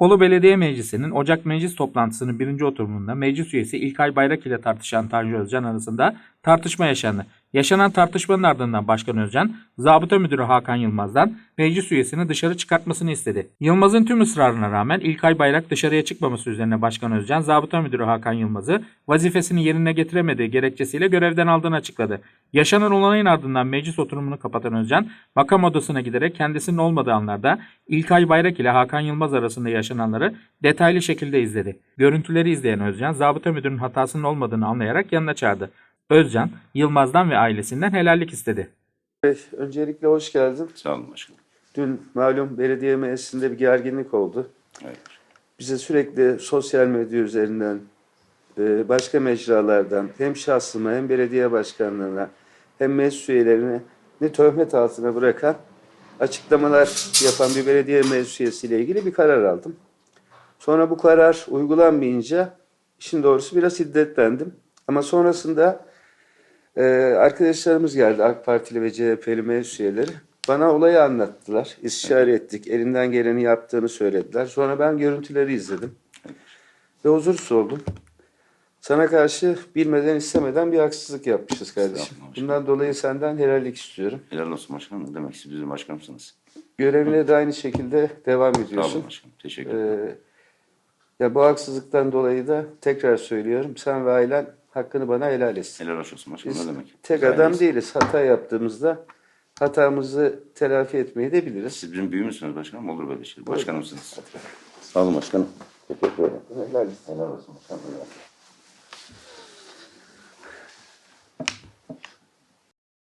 Bolu Belediye Meclisi'nin Ocak Meclis toplantısının birinci oturumunda meclis üyesi İlkay Bayrak ile tartışan Tanju Özcan arasında tartışma yaşandı. Yaşanan tartışmanın ardından Başkan Özcan, Zabıta Müdürü Hakan Yılmaz'dan meclis üyesini dışarı çıkartmasını istedi. Yılmaz'ın tüm ısrarına rağmen İlkay Bayrak dışarıya çıkmaması üzerine Başkan Özcan, Zabıta Müdürü Hakan Yılmaz'ı vazifesini yerine getiremediği gerekçesiyle görevden aldığını açıkladı. Yaşanan olayın ardından meclis oturumunu kapatan Özcan, makam odasına giderek kendisinin olmadığı anlarda İlkay Bayrak ile Hakan Yılmaz arasında yaşananları detaylı şekilde izledi. Görüntüleri izleyen Özcan, zabıta müdürünün hatasının olmadığını anlayarak yanına çağırdı. Özcan, Yılmaz'dan ve ailesinden helallik istedi. Bey, öncelikle hoş geldin. Sağ olun başkanım. Dün malum belediye meclisinde bir gerginlik oldu. Evet. Bize sürekli sosyal medya üzerinden, e, başka mecralardan hem şahsıma hem belediye başkanlığına hem meclis üyelerine ne töhmet altına bırakan açıklamalar yapan bir belediye meclis üyesiyle ilgili bir karar aldım. Sonra bu karar uygulanmayınca işin doğrusu biraz hiddetlendim. Ama sonrasında Ee, arkadaşlarımız geldi AK Partili ve CHP'li meclis üyeleri. Bana olayı anlattılar. İstişare ettik. Elinden geleni yaptığını söylediler. Sonra ben görüntüleri izledim. Ve huzursuz oldum. Sana karşı bilmeden istemeden bir haksızlık yapmışız kardeşim. Bundan dolayı senden helallik istiyorum. Helal olsun başkanım. Ne demek siz bizim başkanımsınız. Görevine de aynı şekilde devam Sağ ediyorsun. olun başkanım. Teşekkür ederim. Ee, ya bu haksızlıktan dolayı da tekrar söylüyorum. Sen ve ailen hakkını bana helal etsin. Helal olsun başkanım Biz ne demek. tek Sayın adam değiliz. Hata yaptığımızda hatamızı telafi etmeyi de biliriz. Siz bizim büyüğümüzsünüz başkanım olur böyle şey. Başkanımsınız. Sağ olun başkanım. Teşekkür ederim. Helal olsun. Helal olsun başkanım.